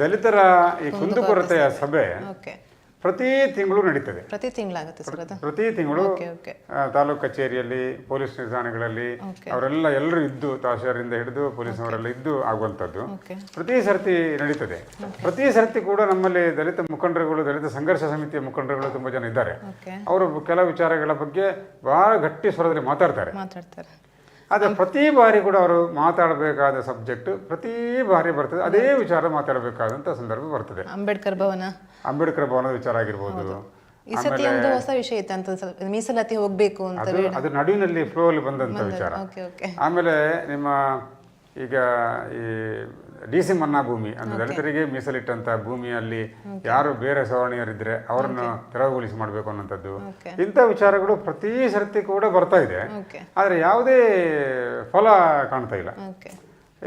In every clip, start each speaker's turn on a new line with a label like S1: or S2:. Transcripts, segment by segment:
S1: ದಲಿತರ ಈ ಕುಂದುಕೊರತೆಯ ಸಭೆ ಪ್ರತಿ ತಿಂಗಳು ನಡೀತದೆ.
S2: ಪ್ರತಿ ತಿಂಗಳಾಗುತ್ತೆ ಸರ್ ಅದು?
S1: ಪ್ರತಿ ತಿಂಗಳು ತಾಲೂಕ್ ಕಚೇರಿಯಲ್ಲಿ ಪೊಲೀಸ್ ನಿಲ್ದಾಣಗಳಲ್ಲಿ ಅವರೆಲ್ಲ ಎಲ್ಲರೂ ಇದ್ದು ತಹಶೀಲ್ದಾರಿಂದ ಹಿಡಿದು ಪೊಲೀಸ್ನವರೆಲ್ಲ ಇದ್ದು ಆಗುವಂಥದ್ದು. ಪ್ರತಿ ಸರ್ತಿ ನಡೀತದೆ. ಪ್ರತಿ ಸರ್ತಿ ಕೂಡ ನಮ್ಮಲ್ಲಿ ದಲಿತ ಮುಖಂಡರುಗಳು ದಲಿತ ಸಂಘರ್ಷ ಸಮಿತಿಯ ಮುಖಂಡರುಗಳು ತುಂಬ ಜನ ಇದ್ದಾರೆ. ಅವರು ಕೆಲವು ವಿಚಾರಗಳ ಬಗ್ಗೆ ಬಹಳ ಗಟ್ಟಿ ಸ್ವರದಲ್ಲಿ ಮಾತಾಡ್ತಾರೆ.
S2: ಮಾತಾಡ್ತಾರೆ.
S1: ಆದರೆ ಪ್ರತಿ ಬಾರಿ ಕೂಡ ಅವರು ಮಾತಾಡಬೇಕಾದ ಸಬ್ಜೆಕ್ಟ್ ಪ್ರತಿ ಬಾರಿ ಬರ್ತದೆ. ಅದೇ ವಿಚಾರ ಮಾತಾಡಬೇಕಾದಂಥ ಸಂದರ್ಭ ಬರ್ತದೆ.
S2: ಅಂಬೇಡ್ಕರ್ ಭವನ.
S1: ಅಂಬೇಡ್ಕರ್ ಭವನದ ವಿಚಾರ ಆಗಿರ್ಬೋದು.
S2: ಈ ಸತಿ ಒಂದು ಹೊಸ ವಿಷಯ ಇತ್ತು ಅಂತ ಸ್ವಲ್ಪ ಮೀಸಲಾತಿ ಹೋಗ್ಬೇಕು ಅಂತ
S1: ಅದು ನಡುವಿನಲ್ಲಿ ಫ್ಲೋ ಅಲ್ಲಿ ಬಂದಂಥ ವಿಚಾರ. ಆಮೇಲೆ ನಿಮ್ಮ ಈಗ ಈ ಡಿ ಸಿ ಮನ್ನಾ ಭೂಮಿ ಅಂದ್ರೆ ದಲಿತರಿಗೆ ಮೀಸಲಿಟ್ಟಂತ ಭೂಮಿಯಲ್ಲಿ ಯಾರು ಬೇರೆ ಸವರ್ಣೀಯರಿದ್ರೆ ಅವರನ್ನು ತೆರವುಗೊಳಿಸಿ ಮಾಡಬೇಕು ಅನ್ನೋಂಥದ್ದು. ಇಂಥ ವಿಚಾರಗಳು ಪ್ರತಿ ಸರ್ತಿ ಕೂಡ ಬರ್ತಾ ಇದೆ. ಆದ್ರೆ ಯಾವುದೇ ಫಲ ಕಾಣ್ತಾ ಇಲ್ಲ.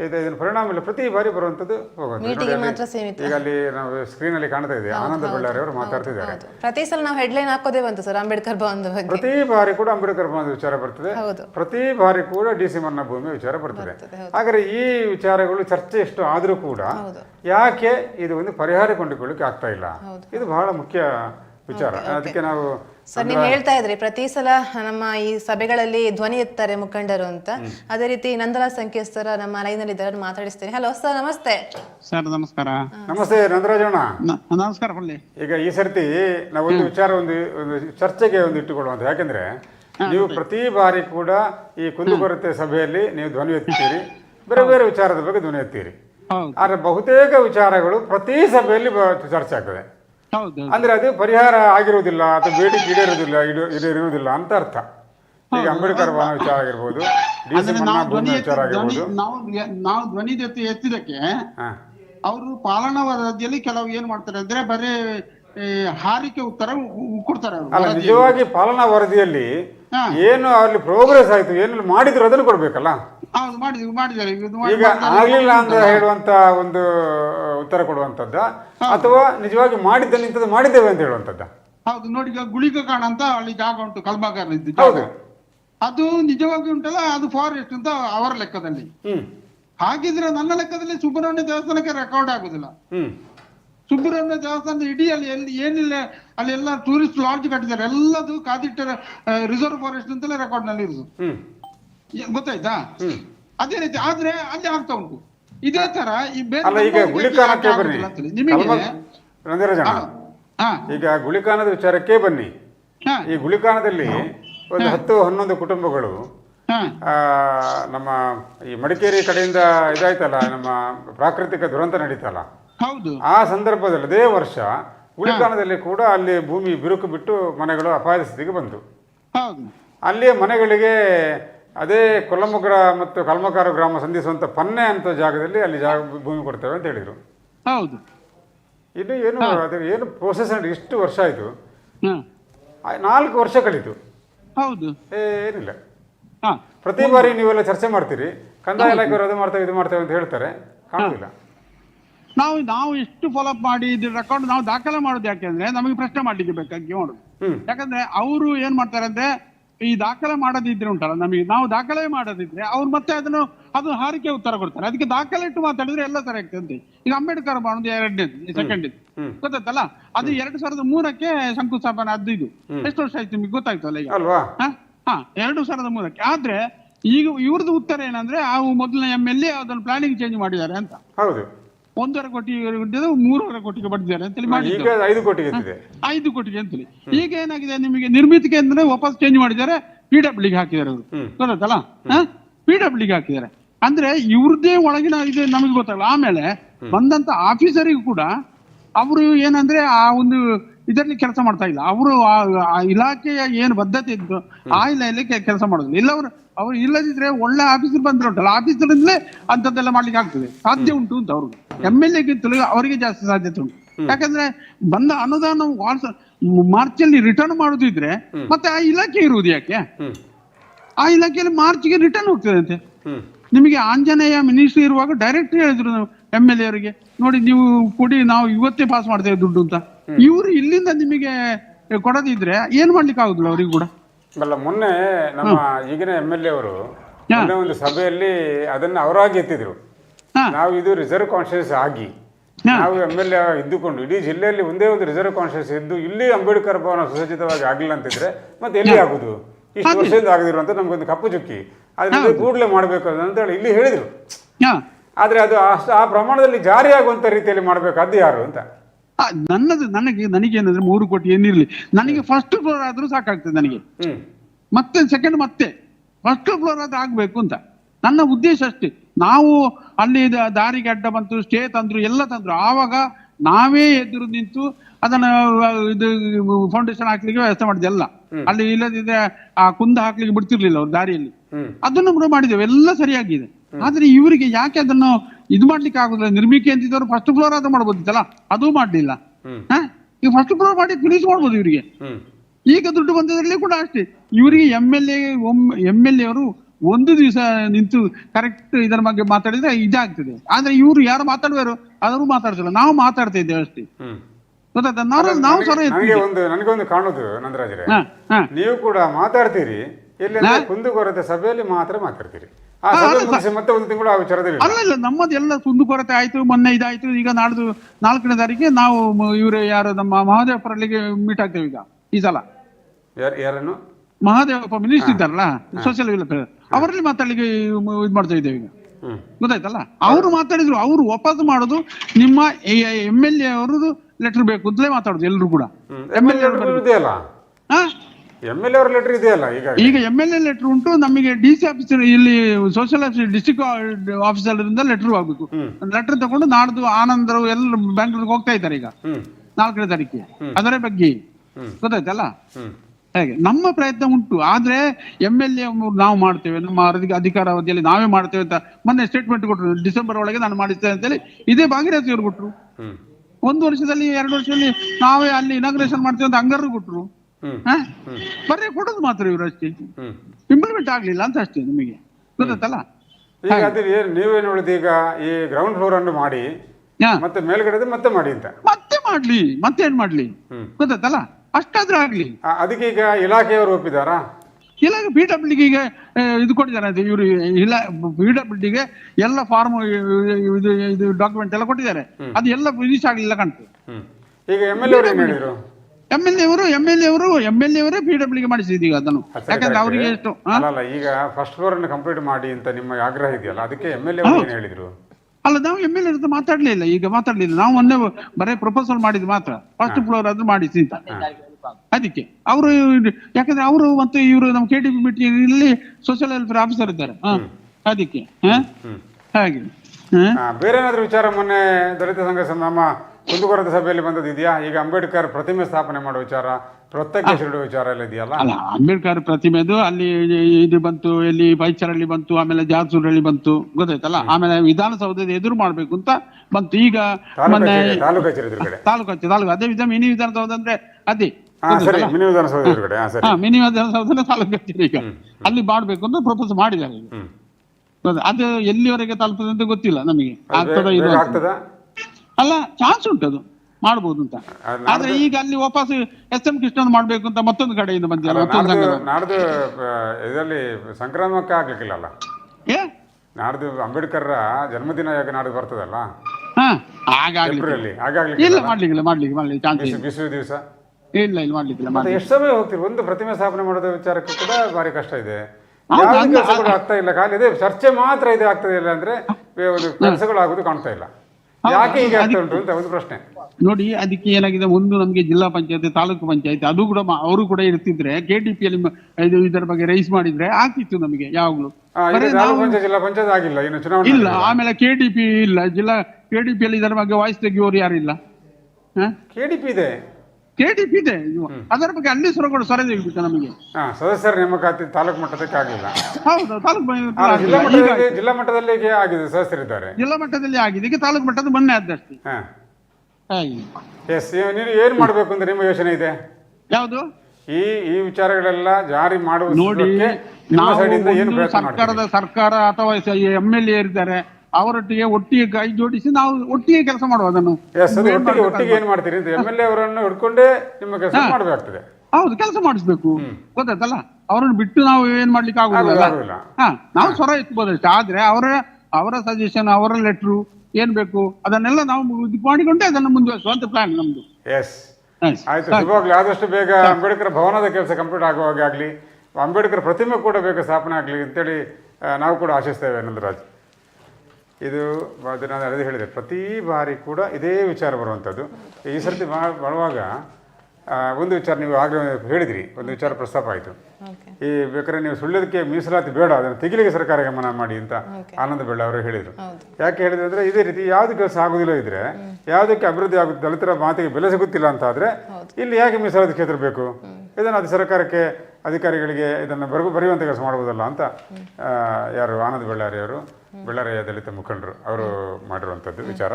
S1: ಇದು ಇದನ್ನ ಪರಿಣಾಮ ಇಲ್ಲ. ಪ್ರತಿ ಬಾರಿ ಬರುವಂಥದ್ದು
S2: ಮೀಟಿಗೆ ಮಾತ್ರ ಸೀಮಿತ.
S1: ಈಗ ಅಲ್ಲಿ ನಾವು ಸ್ಕ್ರೀನ್ ಅಲ್ಲಿ ಕಾಣ್ತಾ ಇದೆ ಆನಂದ ಬಳ್ಳಾರಿ ಅವರು ಮಾತಾಡ್ತಿದ್ದಾರೆ.
S2: ಪ್ರತಿ ಸಲ ನಾವು ಹೆಡ್ಲೈನ್ ಹಾಕೋದೇ ಬಂತು ಸರ್ ಅಂಬೇಡ್ಕರ್ ಭವನದ ಬಗ್ಗೆ.
S1: ಪ್ರತಿ ಬಾರಿ ಕೂಡ ಅಂಬೇಡ್ಕರ್ ಭವನದ ವಿಚಾರ ಬರ್ತದೆ. ಪ್ರತಿ ಬಾರಿ ಕೂಡ ಡಿ ಸಿ ಮನ್ನ ಭೂಮಿ ವಿಚಾರ ಬರ್ತದೆ.
S2: ಆದರೆ
S1: ಹಾಗಾದ್ರೆ ಈ ವಿಚಾರಗಳು ಚರ್ಚೆ ಎಷ್ಟು ಆದರೂ ಕೂಡ ಯಾಕೆ ಇದು ಒಂದು ಪರಿಹಾರ ಕೊಂಡುಕೊಳ್ಳಿಕ್ಕೆ ಆಗ್ತಾ ಇಲ್ಲ? ಇದು ಬಹಳ ಮುಖ್ಯ ವಿಚಾರ. ಅದಕ್ಕೆ ನಾವು
S2: ಸರ್ ನೀವು ಹೇಳ್ತಾ ಇದ್ರಿ ಪ್ರತಿ ಸಲ ನಮ್ಮ ಈ ಸಭೆಗಳಲ್ಲಿ ಧ್ವನಿ ಎತ್ತಾರೆ ಮುಖಂಡರು ಅಂತ. ಅದೇ ರೀತಿ ನಂದಲಾ ಸಂಖ್ಯಸ್ಥರ ನಮ್ಮ ಲೈನಲ್ಲಿ ಇದ್ದಾರೆ ಮಾತಾಡಿಸ್ತೇನೆ. ಹಲೋ ಸರ್ ನಮಸ್ತೆ.
S3: ಸರ್ ನಮಸ್ಕಾರ.
S1: ನಮಸ್ತೆ ನಂದರಾಜಣ್ಣ.
S3: ನಮಸ್ಕಾರ
S1: ಈಗ ಈ ಸರ್ತಿ ನಾವು ಒಂದು ವಿಚಾರ ಒಂದು ಒಂದು ಚರ್ಚೆಗೆ ಒಂದು ಇಟ್ಟುಕೊಳ್ಳುವಂತ ಯಾಕೆಂದ್ರೆ ನೀವು ಪ್ರತಿ ಬಾರಿ ಕೂಡ ಈ ಕುಂದುಕೊರತೆ ಸಭೆಯಲ್ಲಿ ನೀವು ಧ್ವನಿ ಎತ್ತೀರಿ. ಬೇರೆ ಬೇರೆ ವಿಚಾರದ ಬಗ್ಗೆ ಧ್ವನಿ ಎತ್ತೀರಿ. ಆದ್ರೆ ಬಹುತೇಕ ವಿಚಾರಗಳು ಪ್ರತಿ ಸಭೆಯಲ್ಲಿ ಬ- ಚರ್ಚೆ ಆಗ್ತದೆ. ಅಂದ್ರೆ ಅದು ಪರಿಹಾರ ಆಗಿರುವುದಿಲ್ಲ ಅಥವಾ ಬೇಡಿಕೆ ಈಡೇರುವುದಿಲ್ಲ ಈಡೇ- ಈಡೇರಿರುವುದಿಲ್ಲ ಅಂತ ಅರ್ಥ. ಈಗ ಅಂಬೇಡ್ಕರ್ ಭವನ ವಿಚಾರ ಆಗಿರ್ಬೋದು
S3: ನಾವು ನಾವು ಧ್ವನಿ ಜೊತೆ ಎತ್ತಿದಕ್ಕೆ ಅವರು ಪಾಲನಾ ವರದಿಯಲ್ಲಿ ಕೆಲವು ಏನ್ ಮಾಡ್ತಾರೆ ಅಂದ್ರೆ ಬರೀ ಹಾರಿಕೆ ಉತ್ತರ ಕೊಡ್ತಾರೆ ಅವ್ರು.
S1: ಅಲ್ಲ ನಿಜವಾಗಿ ಪಾಲನಾ ವರದಿಯಲ್ಲಿ. ಏನು ಅಲ್ಲಿ ಪ್ರೋಗ್ರೆಸ್ ಆಯ್ತು ಏನು ಮಾಡಿದ್ರು ಅದನ್ನು ಕೊಡ್ಬೇಕಲ್ಲ?
S3: ಹೌದು ಮಾಡಿದ್ವಿ ಮಾಡಿದ್ದಾರೆ ಇದು ಮಾಡಿ-
S1: ಈಗ ಆಗ್ಲಿಲ್ಲ ಅಂತ ಹೇಳುವಂತ ಒಂದು ಉತ್ತರ ಕೊಡುವಂತದ್ದ ಅಥವಾ ನಿಜವಾಗಿ ಮಾಡಿದ್ದಲ್ಲಿ ನಿಂತದ್ದು ಮಾಡಿದ್ದೇವೆ ಅಂತ ಹೇಳುವಂತದ್ದ
S3: ಹೌದು ನೋಡಿ ಈಗ ಗುಳಿಕ ಕಾಣ ಅಂತ ಅಲ್ಲಿ ಜಾಗ ಉಂಟು ಕಲ್ಬಾಗರ್
S1: ಹೌದು.
S3: ಅದು ನಿಜವಾಗಿ ಉಂಟಲ್ಲ ಅದು ಫಾರೆಸ್ಟ್ ಅಂತ ಅವರ ಲೆಕ್ಕದಲ್ಲಿ.
S1: ಹ್ಮ್.
S3: ಹಾಗಿದ್ರೆ ನನ್ನ ಲೆಕ್ಕದಲ್ಲಿ ಸುಬ್ರಹ್ಮಣ್ಯ ದೇವಸ್ಥಾನಕ್ಕೆ ರೆಕಾರ್ಡ್ ಆಗುದಿಲ್ಲ.
S1: ಹ್ಮ್.
S3: ಸುಬ್ರಹ್ಮಣ್ಯ ದೇವಸ್ಥಾನ ಇಡೀ ಅಲ್ಲಿ ಎಲ್ಲಿ ಏನಿಲ್ಲ ಅಲ್ಲಿ ಎಲ್ಲ ಟೂರಿಸ್ಟ್ ಲಾಡ್ಜ್ ಕಟ್ಟಿದ್ದಾರೆ ಎಲ್ಲದು ಕಾದಿಟ್ಟ ರಿಸರ್ವ್ ಫಾರೆಸ್ಟ್ ಅಂತಲೇ ರೆಕಾರ್ಡ್ನಲ್ಲಿ ಇರುದು
S1: ಹ್ಮ್.
S3: ಗೊತ್ತಾಯ್ತಾ? ಅದೇ ರೀತಿ ಆದ್ರೆ ಅಲ್ಲಿ ಆಗ್ತಾ ಉಂಟು. ಇದೇ ತರ ಈ
S1: ಅಲ್ಲ ಈಗ ಗುಳಿಕಾನಕ್ಕೆ ಬನ್ನಿ.
S3: ನಿಮಗೆ
S1: ಈಗ ಗುಳಿಕಾನದ ವಿಚಾರಕ್ಕೆ ಬನ್ನಿ. ಈ ಗುಳಿಕಾನದಲ್ಲಿ ಒಂದು ಹತ್ತು ಹನ್ನೊಂದು ಕುಟುಂಬಗಳು ನಮ್ಮ ಈ ಮಡಿಕೇರಿ ಕಡೆಯಿಂದ ಇದಾಯ್ತಲ್ಲ ನಮ್ಮ ಪ್ರಾಕೃತಿಕ ದುರಂತ ನಡೀತಲ್ಲ.
S3: ಹೌದು.
S1: ಆ ಸಂದರ್ಭದಲ್ಲಿ ಅದೇ ವರ್ಷ ಗುಳಿಕಾನದಲ್ಲಿ ಕೂಡ ಅಲ್ಲಿ ಭೂಮಿ ಬಿರುಕು ಬಿಟ್ಟು ಮನೆಗಳು ಅಪಾಯದ ಸ್ಥಿತಿಗೆ ಬಂತು
S3: ಹೌದು.
S1: ಅಲ್ಲಿಯ ಮನೆಗಳಿಗೆ ಅದೇ ಕೊಲ್ಲಮಗ್ರ ಮತ್ತು ಕಲ್ಮಕಾರ ಗ್ರಾಮ ಸಂಧಿಸುವಂತ ಪನ್ನೆ ಅಂತ ಜಾಗದಲ್ಲಿ ಅಲ್ಲಿ ಜಾಗ ಭೂಮಿ ಕೊಡ್ತೇವೆ ಅಂತ ಹೇಳಿದರು.
S3: ಹೌದು.
S1: ಇನ್ನು ಏನು ಅದು ಏನು ಪ್ರೋಸೆಸ್ ಅಂದ್ರೆ ಇಷ್ಟು ವರ್ಷ ಆಯ್ತು. ನಾಲ್ಕು ವರ್ಷ ಕಳೀತು.
S3: ಹೌದು.
S1: ಏನಿಲ್ಲ. ಪ್ರತಿ ಬಾರಿ ನೀವೆಲ್ಲ ಚರ್ಚೆ ಮಾಡ್ತೀರಿ. ಕಂದಾಯ ಇಲಾಖೆಯವರು ಅದು ಮಾಡ್ತೇವೆ ಇದು ಮಾಡ್ತೇವೆ ಅಂತ ಹೇಳ್ತಾರೆ. ಕಾಣುದಿಲ್ಲ.
S3: ನಾವು ನಾವು ಎಷ್ಟು ಫಾಲೋಅಪ್ ಮಾಡಿ ಇದು ರೆಕಾರ್ಡ್ ನಾವು ದಾಖಲೆ ಮಾಡೋದು ಯಾಕೆಂದ್ರೆ ನಮಗೆ ಪ್ರಶ್ನೆ ಮಾಡ್ಲಿಕ್ಕೆ ಬೇಕಾಗಿ ಮಾಡೋದು ಯಾಕಂದ್ರೆ ಅವರು ಏನ್ ಮಾಡ್ತಾರೆ ಅಂದ್ರೆ ಈ ದಾಖಲೆ ಮಾಡದಿದ್ರೆ ಉಂಟಲ್ಲ ನಮಗೆ ನಾವು ದಾಖಲೆ ಮಾಡದಿದ್ರೆ ಅವ್ರು ಮತ್ತೆ ಅದನ್ನು ಅದು ಹಾರಿಕೆ ಉತ್ತರ ಕೊಡ್ತಾರೆ. ಅದಕ್ಕೆ ದಾಖಲೆ ಇಟ್ಟು ಮಾತಾಡಿದ್ರೆ ಎಲ್ಲ ಸರಿ ಆಗ್ತದೆ ಈಗ ಅಂಬೇಡ್ಕರ್ ಮಾಡೋದು ಎರಡನೇದು ಸೆಕೆಂಡ್ ಇದು. ಗೊತ್ತಾಯ್ತಲ್ಲ? ಅದು ಎರಡ್ ಸಾವಿರದ ಮೂರಕ್ಕೆ ಶಂಕುಸ್ಥಾಪನೆ ಅದು ಇದು. ಎಷ್ಟು ವರ್ಷ ಆಯ್ತು ನಿಮಗೆ? ಗೊತ್ತಾಯ್ತಲ್ಲ ಈಗ?
S1: ಅಲ್ವಾ?
S3: ಹ? ಹಾ ಎರಡು ಸಾವಿರದ ಮೂರಕ್ಕೆ. ಆದ್ರೆ ಈಗ ಇವ್ರದ್ದು ಉತ್ತರ ಏನಂದ್ರೆ ಆ ಮೊದಲನೇ ಎಂ ಎಲ್ ಎ ಅದನ್ನು ಪ್ಲಾನಿಂಗ್ ಚೇಂಜ್ ಮಾಡಿದ್ದಾರೆ ಅಂತ.
S1: ಹೌದು.
S3: ಒಂದೂವರೆ ಕೋಟಿ ಕೊಟ್ಟಿದ್ದು ಮೂರುವರೆ ಕೋಟಿಗೆ ಬಡ್ದಿದ್ದಾರೆ ಅಂತೇಳಿ ಮಾಡಿ
S1: ಈಗ ಐದು ಕೋಟಿಗೆ
S3: ಐದು ಕೋಟಿಗೆ ಅಂತೇಳಿ ಈಗ ಏನಾಗಿದೆ? ನಿಮಗೆ ನಿರ್ಮಿತಿಗೆ ಕೇಂದ್ರ ವಾಪಸ್ ಚೇಂಜ್ ಮಾಡಿದ್ದಾರೆ ಪಿ ಡಬ್ಲ್ಯೂಗೆ ಹಾಕಿದ್ದಾರೆ ಅವರು.
S1: ಹ್ಮ್.
S3: ಗೊತ್ತಾಯ್ತಲ್ಲ? ಪಿ ಡಬ್ಲ್ಯೂಗೆ ಹಾಕಿದ್ದಾರೆ. ಅಂದ್ರೆ ಇವ್ರದ್ದೇ ಒಳಗಿನ ಇದೆ ನಮಗೆ ಗೊತ್ತಾಗಲ್ಲ. ಆಮೇಲೆ ಬಂದಂತ ಆಫೀಸರಿಗೂ ಕೂಡ ಅವರು ಏನಂದ್ರೆ ಆ ಒಂದು ಇದರಲ್ಲಿ ಕೆಲಸ ಮಾಡ್ತಾ ಇಲ್ಲ. ಅವರು ಆ ಇಲಾಖೆಯ ಏನು ಬದ್ಧತೆ ಇತ್ತು ಆ ಇಲಾಖೆಯಲ್ಲಿ ಕೆಲಸ ಮಾಡೋದಿಲ್ಲ. ಇಲ್ಲ ಅವರು ಅವ್ರು ಇಲ್ಲದಿದ್ರೆ ಒಳ್ಳೆ ಆಫೀಸರ್ ಬಂದ್ರೆ ಉಂಟಲ್ಲ ಆಫೀಸರಿಂದಲೇ ಅಂತದ್ದೆಲ್ಲ ಮಾಡ್ಲಿಕ್ಕೆ ಆಗ್ತದೆ. ಸಾಧ್ಯ ಉಂಟು ಅಂತ ಅವ್ರಿಗೆ. ಎಂ ಎಲ್ ಎಗಿಂತಲೂ ಅವರಿಗೆ ಜಾಸ್ತಿ ಸಾಧ್ಯತೆ ಉಂಟು. ಯಾಕಂದ್ರೆ ಬಂದ ಅನುದಾನ ಮಾರ್ಚ್ ಅಲ್ಲಿ ರಿಟರ್ನ್ ಮಾಡುದಿದ್ರೆ ಮತ್ತೆ ಆ ಇಲಾಖೆ ಇರುವುದು ಯಾಕೆ? ಆ ಇಲಾಖೆಯಲ್ಲಿ ಮಾರ್ಚ್ಗೆ ರಿಟರ್ನ್ ಹೋಗ್ತದೆ ಅಂತೆ. ನಿಮಗೆ ಆಂಜನೇಯ ಮಿನಿಸ್ಟ್ರಿ ಇರುವಾಗ ಡೈರೆಕ್ಟ್ ಹೇಳಿದ್ರು ಎಂ ಎಲ್ ಎ ಅವರಿಗೆ ನೋಡಿ ನೀವು ಕೊಡಿ ನಾವು ಇವತ್ತೇ ಪಾಸ್ ಮಾಡ್ತೇವೆ ದುಡ್ಡು ಅಂತ. ಇವರು ಇಲ್ಲಿಂದ ನಿಮಗೆ ಕೊಡದಿದ್ರೆ ಏನ್ ಮಾಡ್ಲಿಕ್ಕೆ ಆಗುದಿಲ್ಲ ಅವ್ರಿಗೆ ಕೂಡ?
S1: ಅಲ್ಲ ಮೊನ್ನೆ ನಮ್ಮ ಈಗಿನ ಎಂ ಎಲ್ ಎ ಅವರು ಮೊನ್ನೆ ಒಂದು ಸಭೆಯಲ್ಲಿ ಅದನ್ನ ಅವರಾಗಿ ಎತ್ತಿದ್ರು. ನಾವು ಇದು ರಿಸರ್ವ್ ಕಾನ್ಶಿಯಸ್ ಆಗಿ ನಾವು ಎಂ ಎಲ್ ಎ ಇದ್ದುಕೊಂಡು ಇಡೀ ಜಿಲ್ಲೆಯಲ್ಲಿ ಒಂದೇ ಒಂದು ರಿಸರ್ವ್ ಕಾನ್ಶಿಯಸ್ ಇದ್ದು ಇಲ್ಲಿ ಅಂಬೇಡ್ಕರ್ ಭವನ ಸುಸಜ್ಜಿತವಾಗಿ ಆಗಲಿಲ್ಲ ಅಂತಿದ್ರೆ ಮತ್ತೆ ಎಲ್ಲಿ ಆಗುದು? ಇಷ್ಟು ವರ್ಷದಿಂದ ಆಗದಿರು ಅಂತ ನಮ್ಗೆ ನಮ್ಗೊಂದು ಕಪ್ಪು ಚುಕ್ಕಿ. ಅದನ್ನ ಕೂಡಲೇ ಮಾಡಬೇಕು ಅಂತೇಳಿ ಇಲ್ಲಿ ಹೇಳಿದ್ರು. ಆದ್ರೆ ಅದು ಅಷ್ಟು ಆ ಪ್ರಮಾಣದಲ್ಲಿ ಜಾರಿ ಆಗುವಂತ ರೀತಿಯಲ್ಲಿ ಮಾಡಬೇಕು ಅದು ಯಾರು ಅಂತ.
S3: ನನ್ನದು ನನಗೆ ನನಗೆ ಏನಂದ್ರೆ ಮೂರು ಕೋಟಿ ಏನಿರ್ಲಿ. ನನಗೆ ಫಸ್ಟ್ ಫ್ಲೋರ್ ಆದ್ರೂ ಸಾಕಾಗ್ತದೆ ನನಗೆ. ಮತ್ತೆ ಸೆಕೆಂಡ್ ಮತ್ತೆ. ಫಸ್ಟ್ ಫ್ಲೋರ್ ಆದ್ರೆ ಆಗ್ಬೇಕು ಅಂತ. ನನ್ನ ಉದ್ದೇಶ ಅಷ್ಟೇ. ನಾವು ಅಲ್ಲಿ ದಾರಿಗೆ ಅಡ್ಡ ಬಂತು ಸ್ಟೇ ತಂದ್ರು ಎಲ್ಲ ತಂದ್ರು. ಆವಾಗ ನಾವೇ ಎದುರು ನಿಂತು ಅದನ್ನ ಇದು ಫೌಂಡೇಶನ್ ಹಾಕ್ಲಿಕ್ಕೆ ವ್ಯವಸ್ಥೆ ಮಾಡಿದೆ ಎಲ್ಲ. ಅಲ್ಲಿ ಇಲ್ಲದಿದ್ರೆ ಆ ಕುಂದ ಹಾಕ್ಲಿಕ್ಕೆ ಬಿಡ್ತಿರ್ಲಿಲ್ಲ ಅವ್ರು ದಾರಿಯಲ್ಲಿ. ಅದನ್ನು ಕೂಡ ಮಾಡಿದ್ದೇವೆ. ಎಲ್ಲ ಸರಿಯಾಗಿದೆ. ಆದ್ರೆ ಇವರಿಗೆ ಯಾಕೆ ಅದನ್ನು ಇದು ಮಾಡ್ಲಿಕ್ಕೆ ಆಗುದಿಲ್ಲ. ನಿರ್ಮಿಕೆ ಅಂತಿದ್ದವರು ಫಸ್ಟ್ ಫ್ಲೋರ್ ಆದ್ರೂ ಮಾಡ್ಬೋದಿತ್ತಲ್ಲ? ಅದು ಮಾಡ್ಲಿಲ್ಲ? ಈಗ ಫಸ್ಟ್ ಫ್ಲೋರ್ ಮಾಡಿ ಫಿನಿಶ್ ಮಾಡ್ಬೋದು ಇವರಿಗೆ.
S1: ಹ್ಮ್.
S3: ಈಗ ದುಡ್ಡು ಬಂದದ್ರಲ್ಲಿ ಕೂಡ ಅಷ್ಟೇ. ಇವರಿಗೆ M L A M L A ಅವರು ಒಂದು ದಿವಸ ನಿಂತು ಕರೆಕ್ಟ್ ಇದರ ಬಗ್ಗೆ ಮಾತಾಡಿದ್ರೆ ಇದಾಗ್ತದೆ. ಆದ್ರೆ ಇವರು ಯಾರು ಮಾತಾಡುವರು ಅವರು ಮಾತಾಡ್ತಿಲ್ಲ ನಾವು ಮಾತಾಡ್ತಾ ಇದ್ದೇವೆ ಅಷ್ಟೇ. ಗೊತ್ತಾಯ್ತಾ? ನಾವು ನಾವು
S1: ನನಗೆ ಒಂದು ನನಗೆ ಒಂದು ಕಾಣುದು ನಂದರಾಜರೇ.
S3: ಹ, ಹ.
S1: ನೀವು ಕೂಡ ಮಾತಾಡ್ತೀರಿ. ಕುಂದುಕೊರತೆ ಸಭೆಯಲ್ಲಿ ಮಾತ್ರ ಮಾತಾಡ್ತೀರಿ. ಮತ್ತೆ ಒಂದು ತಿಂಗಳು ಆ ವಿಚಾರದಲ್ಲಿ
S3: ಅಲ್ಲ ಇಲ್ಲ ನಮ್ಮದು ಎಲ್ಲ ಕುಂದುಕೊರತೆ ಆಯ್ತು ಮೊನ್ನೆ ಇದಾಯ್ತು ಈಗ ನಾಡ್ದು ನಾಲ್ಕನೇ ತಾರೀಕಿಗೆ ನಾವು ಇವರು ಯಾರು ನಮ್ಮ ಮಹಾದೇವ ಪರಲ್ಲಿಗೆ ಮೀಟ್ ಆಗ್ತೇವೆ ಈಗ ಈ ಸಲ.
S1: ಯಾರು ಯಾರನ್ನು?
S3: ಮಹಾದೇವಪ್ಪ ಮಿನಿಸ್ಟರ್ ಇದ್ದಾರಲ್ಲ ಸೋಷಿಯಲ್ ವೆಲ್ಫೇರ್ ಅವರಲ್ಲಿ ಮಾತಾಡ್ಲಿಕ್ಕೆ ಇದು ಮಾಡ್ತಾ ಇದ್ದೇವೆ ಈಗ. ಗೊತ್ತಾಯ್ತಲ್ಲ? ಅವರು ಮಾತಾಡಿದ್ರು ಅವರು ವಾಪಸ್ ಮಾಡೋದು ನಿಮ್ಮ ಎಂ ಎಲ್ ಎ ಅವರದು ಲೆಟರ್ ಬೇಕು ಅಂತಲೇ ಮಾತಾಡೋದು ಎಲ್ಲರೂ ಕೂಡ.
S1: ಎಂ ಎಲ್ ಎ
S3: ಹಾ?
S1: ಎಂ ಎಲ್ ಎ ಲೆಟರ್ ಈಗ
S3: ಈಗ ಉಂಟು ನಮಗೆ ಡಿ ಸಿ ಆಫೀಸರ್ ಇಲ್ಲಿ ಸೋಷಿಯಲ್ ಆಫೀಸರ್ ಡಿಸ್ಟ್ರಿಕ್ಟ್ ಆಫೀಸರ್ ಇಂದ ಲೆಟರ್ ಆಗ್ಬೇಕು ಲೆಟರ್ ತಗೊಂಡು ನಾಡ್ದು ಆನಂದರು ಎಲ್ಲ ಬ್ಯಾಂಗ್ಳೂರ್ಗೆ ಹೋಗ್ತಾ ಇದ್ದಾರೆ ಈಗ. ನಾಲ್ಕನೇ ತಾರೀಕಿಗೆ. ಅದರ ಬಗ್ಗೆ. ಗೊತ್ತಾಯ್ತಲ್ಲ? ಹಾಗೆ? ನಮ್ಮ ಪ್ರಯತ್ನ ಉಂಟು. ಆದ್ರೆ ಎಂ ಎಲ್ ಎ ನಾವು ಮಾಡ್ತೇವೆ. ನಮ್ಮ ಅಧಿಕಾರ ಅವಧಿಯಲ್ಲಿ ನಾವೇ ಮಾಡ್ತೇವೆ ಅಂತ ಮೊನ್ನೆ ಸ್ಟೇಟ್ಮೆಂಟ್ ಕೊಟ್ಟರು. ಡಿಸೆಂಬರ್ ಒಳಗೆ ನಾನು ಮಾಡಿಸ್ತೇನೆ ಅಂತೇಳಿ ಇದೇ ಭಾಗೀರಥಿ ಅವರು ಕೊಟ್ಟರು ಒಂದು ವರ್ಷದಲ್ಲಿ ಎರಡು ವರ್ಷದಲ್ಲಿ ನಾವೇ ಅಲ್ಲಿ ಇನಾಗ್ರೇಷನ್ ಮಾಡ್ತೇವೆ ಅಂತ ಹಂಗಾರು ಕೊಟ್ಟರು ಬರೀ ಕೊಡೋದು ಮಾತ್ರ ಇವರು ಅಷ್ಟೇ. ಇಂಪ್ಲಿಮೆಂಟ್ ಆಗ್ಲಿಲ್ಲ ಅಂತ ಅಷ್ಟೇ ನಿಮಗೆ. ಗೊತ್ತಲ್ಲ
S1: ಈಗ ಅದೇ ನೀವೇನು ಹೇಳಿದ ಈಗ ಈ ಗ್ರೌಂಡ್ ಫ್ಲೋರ್ ಅನ್ನು ಮಾಡಿ. ಮತ್ತೆ ಮೇಲ್ಗಡೆ ಮತ್ತೆ ಮಾಡಿ ಅಂತ.
S3: ಮತ್ತೆ ಮಾಡ್ಲಿ ಮತ್ತೆ ಏನ್ ಮಾಡ್ಲಿ?
S1: ಗೊತ್ತಲ್ಲ
S3: ಗೊತ್ತಾಯ್ತಲ್ಲ? ಅಷ್ಟಾದ್ರೂ ಆಗ್ಲಿ.
S1: ಅದಕ್ಕೀಗ ಅದಕ್ಕೆ ಈಗ ಇಲಾಖೆಯವರು ಒಪ್ಪಿದಾರಾ
S3: ಇಲಾಖೆ ಬಿ ಡಬ್ಲ್ಯೂ ಈಗ ಇದು ಕೊಟ್ಟಿದ್ದಾರೆ ಅದು ಇವರು ಇಲಾ ಪಿ ಡಬ್ಲ್ಯೂಗೆ ಎಲ್ಲ ಫಾರ್ಮ್ ಇದು ಇದು ಡಾಕ್ಯುಮೆಂಟ್ ಎಲ್ಲ ಕೊಟ್ಟಿದ್ದಾರೆ. ಅದು ಎಲ್ಲ ಫಿನಿಶ್ ಆಗ್ಲಿಲ್ಲ ಕಾಣ್ತದೆ
S1: ಈಗ M L A
S3: M L A ಅವರು ಎಂ ಎಲ್ ಎ ಅವರು ಎಂ ಎಲ್ ಎ ಅವರೇ ಪಿ ಡಬ್ಲ್ಯೂಗೆ ಮಾಡಿಸಿದ್ದು ಈಗ ಅದನ್ನು. ಯಾಕಂದ್ರೆ. ಅವರಿಗೆ ಎಷ್ಟು ಹಾ?
S1: ಅಲ್ಲ ಅಲ್ಲ ಈಗ ಫಸ್ಟ್ ಫ್ಲೋರ್ ಅನ್ನು ಕಂಪ್ಲೀಟ್ ಮಾಡಿ ಅಂತ ನಿಮ್ಮ ಆಗ್ರಹ ಇದೆಯಲ್ಲ ಅದಕ್ಕೆ ಎಂ ಎಲ್ ಎ ಏನು ಹೇಳಿದ್ರು?
S3: ಅಲ್ಲ ನಾವು ಎಂ ಎಲ್ ಎ ಹತ್ರ ಮಾತಾಡ್ಲೇ ಈಗ ಮಾತಾಡ್ಲಿಲ್ಲ. ನಾವು ಒಂದೇ ಬರೀ ಪ್ರಪೋಸಲ್ ಮಾಡಿದ್ ಮಾತ್ರ. ಫಸ್ಟ್ ಫ್ಲೋರ್ ಅದು ಮಾಡಿಸಿ ಅಂತ. ಅದಕ್ಕೆ. ಅವರು ಯಾಕಂದ್ರೆ ಅವರು ಮತ್ತೆ ಇವರು ನಮ್ಮ ಕೆ ಡಿ ಪಿ ಇಲ್ಲಿ ಸೋಷಿಯಲ್ ವೆಲ್ಫೇರ್ ಆಫೀಸರ್ ಇದ್ದಾರೆ. ಹ. ಅದಕ್ಕೆ ಹ? ಹಾಗೆ ಹ?
S1: ಆ, ಬೇರೆ ಏನಾದ್ರು ವಿಚಾರ ಮೊನ್ನೆ ದಲಿತ ಸಂಘ ಸಂ- ಕುಂದುಕೊರತೆ ಸಭೆಯಲ್ಲಿ ಬಂದದ್ದು ಇದೆಯಾ? ಈಗ ಅಂಬೇಡ್ಕರ್ ಪ್ರತಿಮೆ ಸ್ಥಾಪನೆ ಮಾಡುವ ವಿಚಾರ ಪ್ರತ್ಯೇಕ ಹೆಸರಿಡುವ ವಿಚಾರ ಎಲ್ಲ ಇದೆಯಲ್ಲ?
S3: ಅಲ್ಲ ಅಂಬೇಡ್ಕರ್ ಪ್ರತಿಮೆದು ಅಲ್ಲಿ ಇದು ಬಂತು ಎಲ್ಲಿ ಬೈಚರಲ್ಲಿ ಬಂತು ಆಮೇಲೆ ಜಾರ್ಸೂರಲ್ಲಿ ಬಂತು ಗೊತ್ತಾಯ್ತಲ್ಲ? ಆಮೇಲೆ ವಿಧಾನಸೌಧದ ಎದುರು ಮಾಡ್ಬೇಕು ಅಂತ ಬಂತು. ಈಗ
S1: ತಾಲೂಕು
S3: ಮೊನ್ನೆ
S1: ಕಚೇರಿ ತಾಲೂಕು ಕಚೇರಿ ಎದುರುಗಡೆ.
S3: ತಾಲೂಕು ಹಚ್ಚಿ ತಾಲೂಕು ಅದೇ ವಿಧ ಮಿನಿ ವಿಧಾನಸೌಧ ಅಂದ್ರೆ ಅದೇ.
S1: ಸರಿ ಮಿನಿ ವಿಧಾನಸೌಧ ಎದುರುಗಡೆ. ಹಾ
S3: ಮಿನಿ ವಿಧಾನಸೌಧನೇ ತಾಲೂಕು ಕಚೇರಿ ಈಗ. ಅಲ್ಲಿ ಮಾಡ್ಬೇಕು ಅಂತ ಪ್ರಪೋಸ್ ಮಾಡಿದ್ದಾರೆ. ಅದು ಎಲ್ಲಿವರೆಗೆ ತಲುಪದಂತ ಗೊತ್ತಿಲ್ಲ ನಮಗೆ. ಆಗ್ತದ ಇದು ಅಲ್ಲ ಚಾನ್ಸ್ ಉಂಟು ಅದು. ಮಾಡಬಹುದು ಅಂತ. ಆದ್ರೆ ಈಗ ಅಲ್ಲಿ ವಾಪಸ್ ಎಸ್ ಎಂ ಕೃಷ್ಣನ್ ಮಾಡಬೇಕು ಅಂತ ಮತ್ತೊಂದು ಕಡೆಯಿಂದ ಬಂದಿಲ್ಲ ಮತ್ತೊಂದು
S1: ನಾಡ್ದು ಇದರಲ್ಲಿ ಸಂಕ್ರಮಕ್ಕೆ ಆಗ್ಲಿಕ್ಕಿಲ್ಲಲ್ಲ
S3: ಏ?
S1: ನಾಡ್ದು ಅಂಬೇಡ್ಕರ್ ಜನ್ಮದಿನ ಯಾಕೆ ನಾಡ್ದು ಬರ್ತದಲ್ಲ
S3: ಇಲ್ಲ ಮಾಡ್ಲಿಕ್ಕಿಲ್ಲ ಮಾಡ್ಲಿಕ್ಕೆ ಮಾಡ್ಲಿಕ್ಕೆ ಚಾನ್ಸ್
S1: ಬಿಸಿ ಬಿಸಿ ದಿವಸ?
S3: ಇಲ್ಲ ಇಲ್ಲ ಮಾಡ್ಲಿಕ್ಕಿಲ್ಲ
S1: ಮತ್ತೆ ಎಷ್ಟು ಸಮಯ ಹೋಗ್ತೀರಿ? ಒಂದು ಪ್ರತಿಮೆ ಸ್ಥಾಪನೆ ಮಾಡೋದ ವಿಚಾರಕ್ಕೆ ಕೂಡ ಭಾರಿ ಕಷ್ಟ ಇದೆ. ಆಗ್ತಾ ಇಲ್ಲ ಖಾಲಿ ಇದೆ. ಚರ್ಚೆ ಮಾತ್ರ ಇದೆ ಆಗ್ತದೆ ಇಲ್ಲ ಅಂದ್ರೆ ಒಂದು ಕೆಲಸಗಳು ಆಗುದು ಕಾಣ್ತಾ ಇಲ್ಲ. ಯಾಕೆ ಹೀಗೆ ಆಗ್ತಾ ಉಂಟು ಅಂತ ಒಂದು ಪ್ರಶ್ನೆ.
S3: ನೋಡಿ ಅದಕ್ಕೆ ಏನಾಗಿದೆ ಒಂದು ನಮಗೆ ಜಿಲ್ಲಾ ಪಂಚಾಯತ್ ತಾಲೂಕು ಪಂಚಾಯತ್ ಅದು ಕೂಡ ಅವರು ಕೂಡ ಇರ್ತಿದ್ರೆ ಕೆ ಟಿ ಪಿಯಲ್ಲಿ ಇದು ಇದರ ಬಗ್ಗೆ ರೈಸ್ ಮಾಡಿದ್ರೆ ಆಗ್ತಿತ್ತು ನಮಗೆ ಯಾವಾಗ್ಲೂ.
S1: ಜಿಲ್ಲಾ ಪಂಚಾಯತ್ ಆಗಿಲ್ಲ ಇನ್ನು ಚುನಾವಣೆ
S3: ಇಲ್ಲ ಆಮೇಲೆ ಕೆ ಡಿ ಪಿ ಇಲ್ಲ ಜಿಲ್ಲಾ ಕೆ ಡಿ ಪಿಯಲ್ಲಿ ಇದರ ಬಗ್ಗೆ ವಾಯ್ಸ್ ತೆಗೆಯುವವರು ಯಾರಿಲ್ಲ? ಕೆ ಡಿ ಪಿ ಇದೆ. ಇದು. ಅದರ ಬಗ್ಗೆ ಅಲ್ಲಿ ಸ್ವರ ತೆಗಿಬೇಕು ನಮಗೆ.
S1: ಹಾ ಸದಸ್ಯರ ನೇಮಕಾತಿ ತಾಲೂಕು ಮಟ್ಟದಕ್ಕೆ ಆಗಿಲ್ಲ.
S3: ಹೌದು ತಾಲೂಕು
S1: ಆ, ಜಿಲ್ಲಾ ಮಟ್ಟದಲ್ಲಿ ಜಿಲ್ಲಾ ಮಟ್ಟದಲ್ಲಿ ಆಗಿದೆ ಸದಸ್ಯರಿದ್ದಾರೆ
S3: ಜಿಲ್ಲಾ ಮಟ್ಟದಲ್ಲಿ ಆಗಿದೆ. ಈಗ ತಾಲೂಕು ಮಟ್ಟದ ಮೊನ್ನೆ ಆದಷ್ಟೇ
S1: ಹಾ.
S3: ಹಾಗೆ.
S1: ಎಸ್ ನೀವು ಏನ್ ಮಾಡ್ಬೇಕು ಅಂತ ನಿಮ್ಮ ಯೋಚನೆ ಇದೆ?
S3: ಯಾವುದು?
S1: ಈ ಈ ವಿಚಾರಗಳೆಲ್ಲ ಜಾರಿ ಮಾಡುವ
S3: ನೋಡಿ ನಾವು ಒಂದು ಸರ್ಕಾರದ ಸರ್ಕಾರ ಅಥವಾ ಎಂ ಎಲ್ ಎ ಇರ್ತಾರೆ ಅವರೊಟ್ಟಿಗೆ ಒಟ್ಟಿಗೆ ಕೈ ಜೋಡಿಸಿ ನಾವು ಒಟ್ಟಿಗೆ ಕೆಲಸ ಮಾಡುವ ಅದನ್ನು.
S1: ಒಟ್ಟಿಗೆ ಏನ್ ಮಾಡ್ತೀರಿ ಎಲ್ ಎ ಅವರನ್ನು ಹಿಡ್ಕೊಂಡೇ ನಿಮ್ಮ ಕೆಲಸ ಮಾಡಬೇಕಾಗ್ತದೆ.
S3: ಹೌದು ಕೆಲಸ ಮಾಡಿಸ್ಬೇಕು. ಗೊತ್ತಾಯ್ತಲ್ಲ? ಅವರನ್ನು ಬಿಟ್ಟು ನಾವು ಏನ್ ಮಾಡ್ಲಿಕ್ಕೆ ಆಗುದಿಲ್ಲ. ಹಾ ನಾವು ಸ್ವರ ಎತ್ಬೋದಷ್ಟೇ ಆದ್ರೆ ಅವರ ಅವರ ಸಜೆಷನ್ ಅವರ ಲೆಟ್ರು ಏನ್ ಬೇಕು ಅದನ್ನೆಲ್ಲ ನಾವು ಇದು ಮಾಡಿಕೊಂಡೆ ಅದನ್ನು ಮುಂದುವರಿಸುವಂತ ಪ್ಲಾನ್ ನಮ್ದು.
S1: ಎಸ್ ಆಯ್ತು ಶುಭವಾಗ್ಲಿ ಆದಷ್ಟು ಬೇಗ ಅಂಬೇಡ್ಕರ್ ಭವನದ ಕೆಲಸ ಕಂಪ್ಲೀಟ್ ಆಗುವಾಗ ಆಗ್ಲಿ. ಅಂಬೇಡ್ಕರ್ ಪ್ರತಿಮೆ ಕೂಡ ಬೇಗ ಸ್ಥಾಪನೆ ಆಗ್ಲಿ ಅಂತೇಳಿ ನಾವು ಕೂಡ ಆಶಿಸ್ತೇವೆ ನಂದರಾಜ್. ಇದು ಅದು ನಾನು ಅದೇ ಹೇಳಿದೆ. ಪ್ರತಿ ಬಾರಿ ಕೂಡ ಇದೇ ವಿಚಾರ ಬರುವಂಥದ್ದು. ಈ ಸರ್ತಿ ಮಾ ಬರುವಾಗ ಒಂದು ವಿಚಾರ ನೀವು ಆಗಲೇ ಹೇಳಿದಿರಿ. ಒಂದು ವಿಚಾರ ಪ್ರಸ್ತಾಪ ಆಯಿತು. ಈ ಬೇಕಾದ್ರೆ ನೀವು ಸುಳ್ಳೋದಕ್ಕೆ ಮೀಸಲಾತಿ ಬೇಡ ಅದನ್ನು ತೆಗಿಲಿಕ್ಕೆ ಸರ್ಕಾರ ಗಮನ ಮಾಡಿ ಅಂತ ಆನಂದ ಬೆಳ್ಳ ಅವರು ಹೇಳಿದರು. ಯಾಕೆ ಹೇಳಿದ್ರು ಅಂದರೆ ಇದೇ ರೀತಿ ಯಾವುದು ಕೆಲಸ ಆಗೋದಿಲ್ಲ ಇದ್ರೆ ಯಾವುದಕ್ಕೆ ಅಭಿವೃದ್ಧಿ ಆಗುತ್ತೆ ದಲಿತರ ಮಾತಿಗೆ ಬೆಲೆ ಸಿಗುತ್ತಿಲ್ಲ ಅಂತ ಆದರೆ ಇಲ್ಲಿ ಯಾಕೆ ಮೀಸಲಾತಿ ಕ್ಷೇತ್ರ ಬೇಕು ಇದನ್ನು ಅದು ಸರ್ಕಾರಕ್ಕೆ ಅಧಿಕಾರಿಗಳಿಗೆ ಇದನ್ನು ಬರ ಬರೆಯುವಂಥ ಕೆಲಸ ಮಾಡ್ಬೋದಲ್ಲ ಅಂತ ಯಾರು ಆನಂದ ಬೆಳ್ಳಾರಿ ಅವರು ಬೆಳ್ಳಾರಿಯ ದಲಿತ ಮುಖಂಡರು ಅವರು ಮಾಡಿರುವಂತದ್ದು ವಿಚಾರ.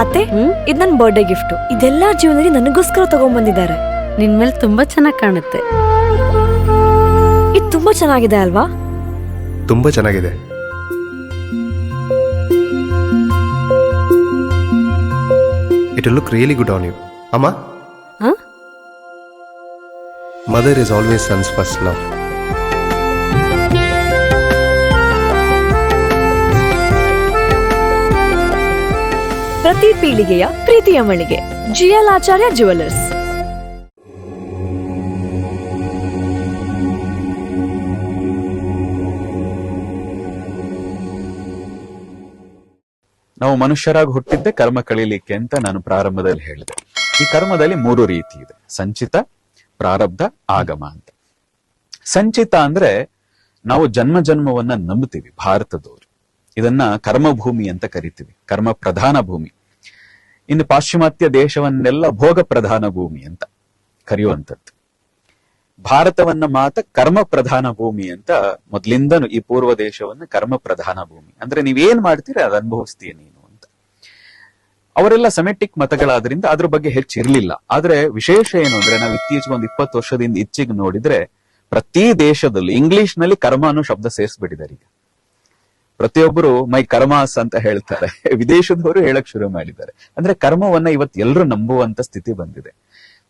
S4: ಅತ್ತೆ ಇದು ನನ್ನ ಬರ್ಡೇ ಗಿಫ್ಟ್ ಇದೆಲ್ಲ ಜೀವನದಲ್ಲಿ ನನಗೋಸ್ಕರ ತಗೊಂಡ್ಬಂದಿದ್ದಾರೆ
S5: ನಿನ್ ಮೇಲೆ ತುಂಬಾ ಚೆನ್ನಾಗಿ ಕಾಣುತ್ತೆ.
S4: ಇದು ತುಂಬಾ ಚೆನ್ನಾಗಿದೆ ಅಲ್ವಾ?
S6: ತುಂಬಾ ಚೆನ್ನಾಗಿದೆ. It look really good on you ಅಮ್ಮ?
S5: ಹ?
S6: Mother is always sons first love
S4: ಪೀಳಿಗೆಯ ಪ್ರೀತಿಯ ಮಳಿಗೆ. ಜಿಎಲ್ ಆಚಾರ್ಯ ಜುವೆಲ್ಲರ್ಸ್
S7: ನಾವು ಮನುಷ್ಯರಾಗಿ ಹುಟ್ಟಿದ್ದೆ ಕರ್ಮ ಕಳೀಲಿಕ್ಕೆ ಅಂತ ನಾನು ಪ್ರಾರಂಭದಲ್ಲಿ ಹೇಳಿದೆ. ಈ ಕರ್ಮದಲ್ಲಿ ಮೂರು ರೀತಿ ಇದೆ. ಸಂಚಿತ, ಪ್ರಾರಬ್ಧ, ಆಗಮ ಅಂತ. ಸಂಚಿತ ಅಂದ್ರೆ ನಾವು ಜನ್ಮ ಜನ್ಮವನ್ನ ನಂಬುತ್ತೀವಿ, ಭಾರತದವರು. ಇದನ್ನ ಕರ್ಮಭೂಮಿ ಅಂತ ಕರಿತೀವಿ. ಕರ್ಮ ಪ್ರಧಾನ ಭೂಮಿ. ಇನ್ನು ಪಾಶ್ಚಿಮಾತ್ಯ ದೇಶವನ್ನೆಲ್ಲ ಭೋಗ ಪ್ರಧಾನ ಭೂಮಿ ಅಂತ ಕರೆಯುವಂಥದ್ದು. ಭಾರತವನ್ನ ಮಾತ ಕರ್ಮ ಪ್ರಧಾನ ಭೂಮಿ ಅಂತ ಮೊದ್ಲಿಂದನು ಈ ಪೂರ್ವ ದೇಶವನ್ನ ಕರ್ಮ ಪ್ರಧಾನ ಭೂಮಿ. ಅಂದ್ರೆ ನೀವೇನ್ ಮಾಡ್ತೀರಿ ಅದ್ ಅನುಭವಿಸ್ತೀಯ ನೀನು ಅಂತ. ಅವರೆಲ್ಲ ಸೆಮೆಟಿಕ್ ಮತಗಳಾದ್ರಿಂದ ಅದ್ರ ಬಗ್ಗೆ ಹೆಚ್ಚು ಇರ್ಲಿಲ್ಲ ಆದ್ರೆ ವಿಶೇಷ ಏನು ಅಂದ್ರೆ ನಾವು ಇತ್ತೀಚೆಗೆ ಒಂದು ಇಪ್ಪತ್ತು ವರ್ಷದಿಂದ ಇಚ್ಚಿಗೆ ನೋಡಿದ್ರೆ ಪ್ರತಿ ದೇಶದಲ್ಲೂ ಇಂಗ್ಲಿಷ್ನಲ್ಲಿ ಕರ್ಮ ಅನ್ನೋ ಶಬ್ದ ಸೇರಿಸ್ಬಿಟ್ಟಿದ್ದಾರೆ ಈಗ. ಪ್ರತಿಯೊಬ್ಬರು ಮೈ ಕರ್ಮಾಸ್ ಅಂತ ಹೇಳ್ತಾರೆ. ವಿದೇಶದವರು ಹೇಳಕ್ ಶುರು ಮಾಡಿದ್ದಾರೆ. ಅಂದ್ರೆ ಕರ್ಮವನ್ನ ಇವತ್ತು ಎಲ್ಲರೂ ನಂಬುವಂತ ಸ್ಥಿತಿ ಬಂದಿದೆ.